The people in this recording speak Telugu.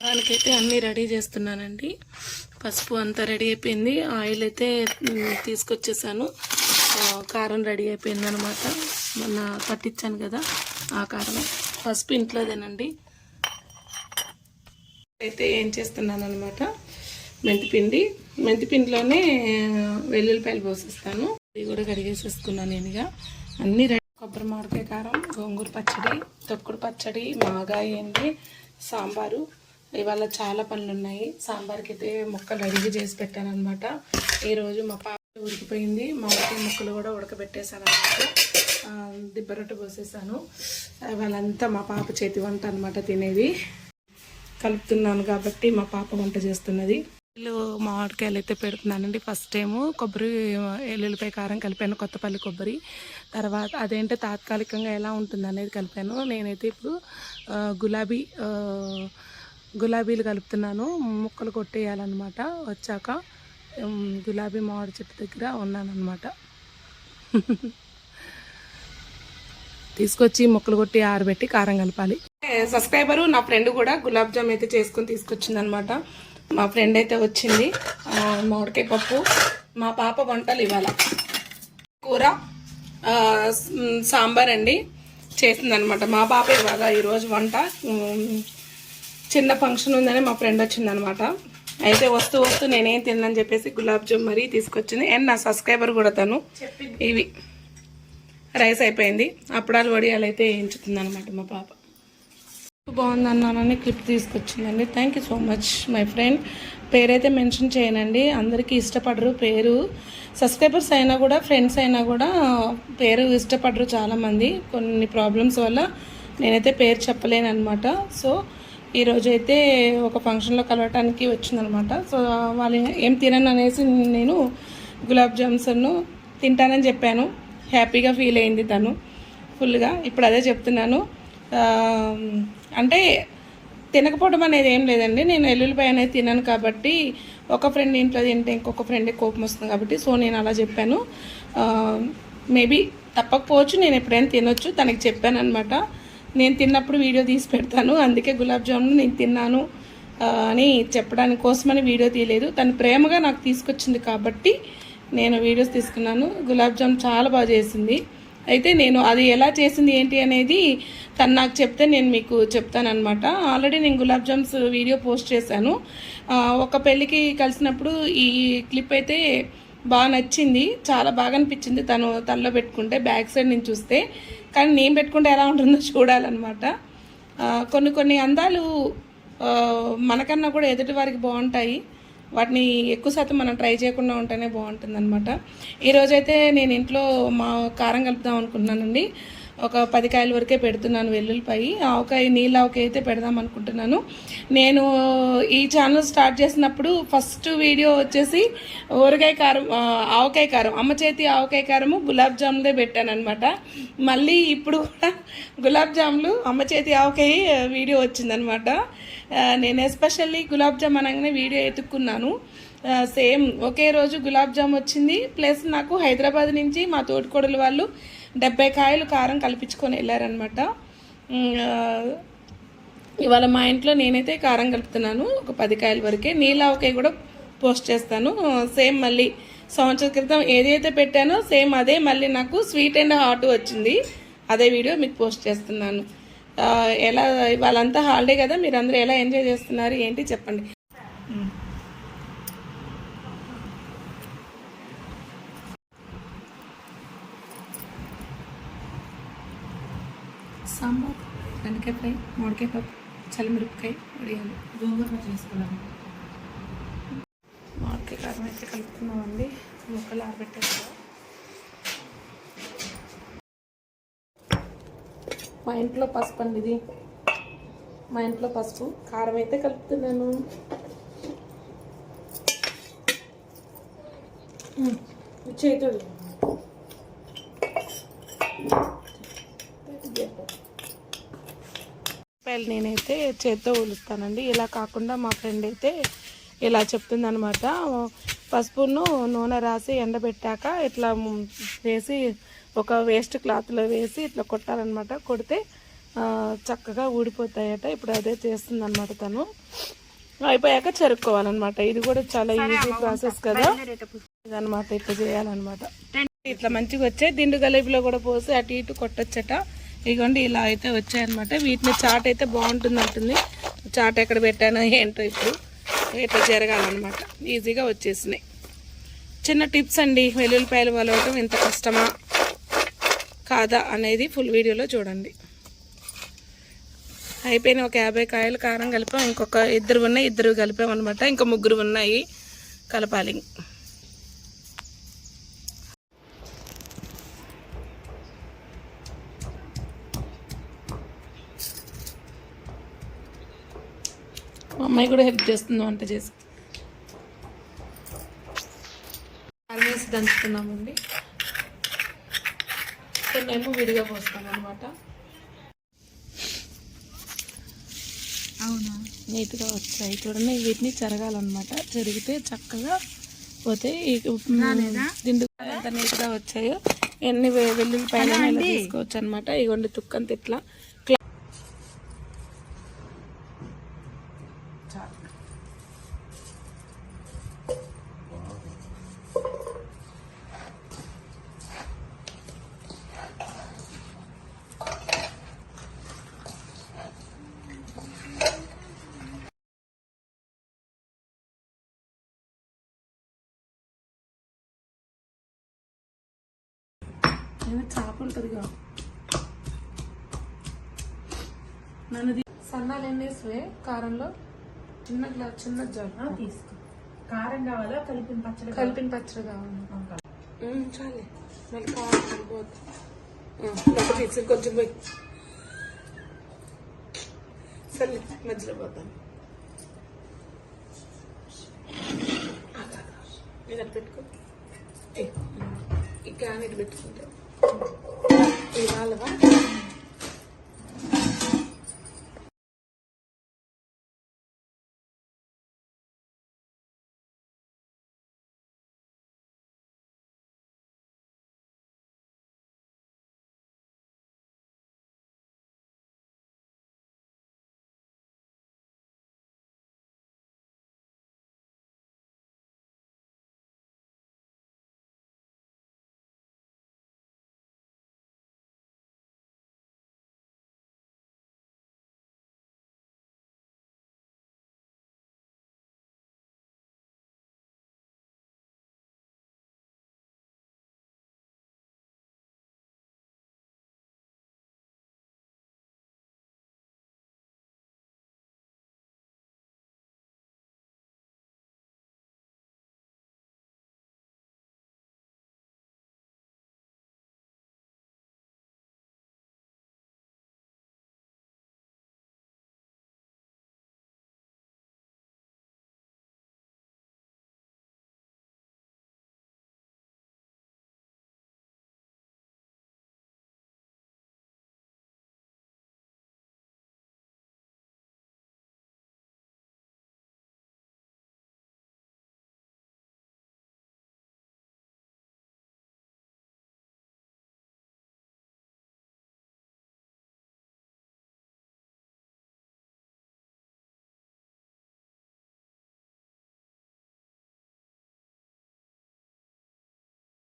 దానికైతే అన్నీ రెడీ చేస్తున్నానండి. పసుపు అంతా రెడీ అయిపోయింది. ఆయిల్ అయితే తీసుకొచ్చేసాను. కారం రెడీ అయిపోయింది అనమాట మొన్న పట్టించాను కదా ఆ కారం. పసుపు ఇంట్లోదేనండి. అయితే ఏం చేస్తున్నాను అనమాట మెంతిపిండి. మెంతిపిండిలోనే వెల్లుల్లిపాయలు పోసేస్తాను. ఇవి కూడా కడిగేసేసుకున్నాను నేనుగా. అన్ని రెడీ. కొబ్బరి మామిడికాయ కారం గోంగూర పచ్చడి తొక్కుడు పచ్చడి మాగాయ సాంబారు. ఇవాళ చాలా పనులు ఉన్నాయి సాంబార్కి అయితే ముక్కలు అడిగి చేసి పెట్టాను అనమాట ఈరోజు మా పాప ఉడికిపోయింది. మామిడికాయ ముక్కలు కూడా ఉడకబెట్టేశాను అనమాట దిబ్బ రొట్టె పోసేసాను. వాళ్ళంతా మా పాప చేతి వంట అనమాట తినేది. కలుపుతున్నాను కాబట్టి మా పాప వంట చేస్తున్నది. వీళ్ళు మామిడికాయలు అయితే పెడుతున్నానండి. ఫస్ట్ టైము కొబ్బరి ఎల్లుల్లిపాయ కారం కలిపాను. కొత్తపల్లి కొబ్బరి. తర్వాత అదేంటో తాత్కాలికంగా ఎలా ఉంటుంది అనేది కలిపాను. నేనైతే ఇప్పుడు గులాబీ గులాబీలు కలుపుతున్నాను. ముక్కలు కొట్టేయాలన్నమాట. వచ్చాక గులాబీ మామిడి చెట్టు దగ్గర ఉన్నానన్నమాట. తీసుకొచ్చి ముక్కలు కొట్టి ఆరబెట్టి కారం కలపాలి. సబ్స్క్రైబరు నా ఫ్రెండ్ కూడా గులాబ్ జామ్ అయితే చేసుకుని తీసుకొచ్చింది అనమాట మా ఫ్రెండ్ అయితే వచ్చింది. మామిడికాయ పప్పు. మా పాప వంటలు ఇవాళ కూర సాంబార్ అండి చేసిందనమాట మా పాప ఇవాళ ఈరోజు వంట. చిన్న ఫంక్షన్ ఉందని మా ఫ్రెండ్ వచ్చిందనమాట. అయితే వస్తూ వస్తూ నేనేం తిన్నాను చెప్పేసి గులాబ్ జామ్ మరీ తీసుకొచ్చింది. అండ్ నా సబ్స్క్రైబర్ కూడా తను. ఇవి రైస్ అయిపోయింది. అప్పడాలు వడియాలు అయితే వేయించుతుంది అనమాట మా పాప. బాగుంది అన్నానని clip తీసుకొచ్చిందండి. Thank you so much my friend పేరైతే మెన్షన్ చేయనండి. అందరికీ ఇష్టపడరు పేరు. సబ్స్క్రైబర్స్ అయినా కూడా ఫ్రెండ్స్ అయినా కూడా పేరు ఇష్టపడరు చాలామంది. కొన్ని ప్రాబ్లమ్స్ వల్ల నేనైతే పేరు చెప్పలేను అనమాట సో ఈరోజు అయితే ఒక ఫంక్షన్లో కలవటానికి వచ్చిందనమాట. సో వాళ్ళు ఏం తినను అనేసి నేను గులాబ్ జామ్సన్ను తింటానని చెప్పాను. హ్యాపీగా ఫీల్ అయింది తను. ఫుల్గా ఇప్పుడు అదే చెప్తున్నాను. అంటే తినకపోవడం అనేది ఏం లేదండి. నేను ఎల్లుల్లిపాయ అనేది తిన్నాను కాబట్టి ఒక ఫ్రెండ్ ఇంట్లో తింటే ఇంకొక ఫ్రెండ్ కోపం వస్తుంది కాబట్టి సో నేను అలా చెప్పాను. మేబీ తప్పకపోవచ్చు నేను ఎప్పుడైనా తినొచ్చు తనకి చెప్పాను అనమాట నేను తిన్నప్పుడు వీడియో తీసి పెడతాను. అందుకే గులాబ్ జామున్ నేను తిన్నాను అని చెప్పడానికి కోసమని వీడియో తీయలేదు. తను ప్రేమగా నాకు తీసుకొచ్చింది కాబట్టి నేను వీడియోస్ తీసుకున్నాను. గులాబ్ జామ్ చాలా బాగా చేసింది. అయితే నేను అది ఎలా చేసింది ఏంటి అనేది తను నాకు చెప్తే నేను మీకు చెప్తానమాట ఆల్రెడీ నేను గులాబ్ జామ్స్ వీడియో పోస్ట్ చేశాను. ఒక పెళ్ళికి కలిసినప్పుడు ఈ క్లిప్ అయితే బాగా నచ్చింది. చాలా బాగా అనిపించింది తను తనలో పెట్టుకుంటే. బ్యాక్ సైడ్ నుంచి చూస్తే. కానీ నేను పెట్టుకుంటే ఎలా ఉంటుందో చూడాలన్నమాట. కొన్ని కొన్ని అందాలు మనకన్నా కూడా ఎదుటి వారికి బాగుంటాయి. వాటిని ఎక్కువ శాతం మనం ట్రై చేయకుండా ఉంటేనే బాగుంటుంది అనమాట ఈరోజైతే నేను ఇంట్లో మా కారం కలుపుదాం అనుకుంటున్నానండి. ఒక పది కాయల వరకే పెడుతున్నాను వెల్లుల్లిపాయి. ఆవకాయ నీళ్ళ ఆవకాయ అయితే పెడదాం అనుకుంటున్నాను. నేను ఈ ఛానల్ స్టార్ట్ చేసినప్పుడు ఫస్ట్ వీడియో వచ్చేసి ఊరగాయ కారం ఆవకాయ కారం అమ్మ చేతి ఆవకాయ కారము గులాబ్ జాములే పెట్టాను అనమాట మళ్ళీ ఇప్పుడు కూడా గులాబ్ జాములు అమ్మ చేతి ఆవకాయ వీడియో వచ్చిందనమాట నేను ఎస్పెషల్లీ గులాబ్ జామ్ అనగానే వీడియో ఎత్తుక్కున్నాను. సేమ్ ఒకే రోజు గులాబ్ జామ్ వచ్చింది. ప్లస్ నాకు హైదరాబాద్ నుంచి మా తోటికోడలు వాళ్ళు డెబ్బై కాయలు కారం కల్పించుకొని వెళ్ళారనమాట ఇవాళ మా ఇంట్లో నేనైతే కారం కలుపుతున్నాను. ఒక పది కాయల వరకే. నీళ్ళావకాయ కూడా పోస్ట్ చేస్తాను. సేమ్ మళ్ళీ సంవత్సరం క్రితం ఏదైతే పెట్టానో సేమ్ అదే మళ్ళీ నాకు స్వీట్ అండ్ హాట్ వచ్చింది. అదే వీడియో మీకు పోస్ట్ చేస్తున్నాను. ఎలా వాళ్ళంతా హాలిడే కదా మీరు అందరూ ఎలా ఎంజాయ్ చేస్తున్నారు ఏంటి చెప్పండి. సాంబార్ బెండకాయ ఫ్రై మామిడికాయ పప్పు చల్లమిరపకాయ వడియాలు. గోంగూర పచ్చి వేసుకున్నాము మామిడికాయ కారం అయితే కలుపుకున్నామండి. ముక్కలు ఆరబెట్టేస్తాం మా ఇంట్లో పసుపు అండి ఇది. మా ఇంట్లో పసుపు. కారం అయితే కలుపుతున్నాను. చేతుడు రూపాయలు నేనైతే చేత్తో ఊలుస్తానండి ఇలా కాకుండా మా ఫ్రెండ్ అయితే ఇలా చెప్తుందనమాట పసుపును నూనె రాసి ఎండబెట్టాక ఇట్లా వేసి ఒక వేస్ట్ క్లాత్లో వేసి ఇట్లా కొట్టాలన్నమాట. కొడితే చక్కగా ఊడిపోతాయట. ఇప్పుడు అదే చేస్తుంది అనమాట తను. అయిపోయాక చెరుక్కోవాలన్నమాట. ఇది కూడా చాలా ఈజీ ప్రాసెస్ కదా. ఇదన్నమాట ఇట్లా చేయాలన్నమాట. ఇట్లా మంచిగా వచ్చాయి దిండు గలేబిలో కూడా పోసి అటు ఇటు కొట్టొచ్చట. ఇదిగోండి ఇలా అయితే వచ్చాయన్నమాట. వీటిని చాట్ అయితే బాగుంటుంది అంటుంది చాట్ ఎక్కడ పెట్టాను ఏంటో ఇప్పుడు ఇట్లా జరగాలన్నమాట. ఈజీగా వచ్చేసినాయి. చిన్న టిప్స్ అండి వెల్లుల్లిపాయలు వలవటం ఎంత కష్టమా? కాదా అనేది ఫుల్ వీడియోలో చూడండి. అయిపోయిన ఒక యాభై కాయలు కారం కలిపాం ఇంకొక ఇద్దరు ఉన్నాయి ఇద్దరు కలిపాం అనమాట ఇంకా ముగ్గురు ఉన్నాయి కలపాలి. అమ్మాయి కూడా హెల్ప్ చేస్తుంది వంట చేసి. వేసి దంచుతున్నామండి. కొన్నేమో విడిగా పోస్తాం అనమాట అవునా? నీట్గా వచ్చాయి చూడండి వీటిని చెరగాలన్నమాట. చెరిగితే చక్కగా పోతే దిండు ఎంత నీట్గా వచ్చాయో ఎన్ని వెల్లుల్లిపాయలు తీసుకోవచ్చు అనమాట ఇగోండి తుక్కంత ఇట్లా ఏదో చాప ఉంటుందిగా. నన్ను తీ- సన్నాలు ఎన్ని వేసివే కారంలో చిన్న గ్లాస్ చిన్న జాబ్ తీసుకో. కారం కావాలా? కలిపిన పచ్చడి కలిపిన పచ్చడి కావాలి. చాలే. మళ్ళీ కావాలి కలిపోద్దు. కొంచెం పోయి. సరే మధ్యలో పోతాం ఇది అటు పెట్టుకో. ఏ, ఈ క్యాన్ ఇటు పెట్టుకుంటే. ఇది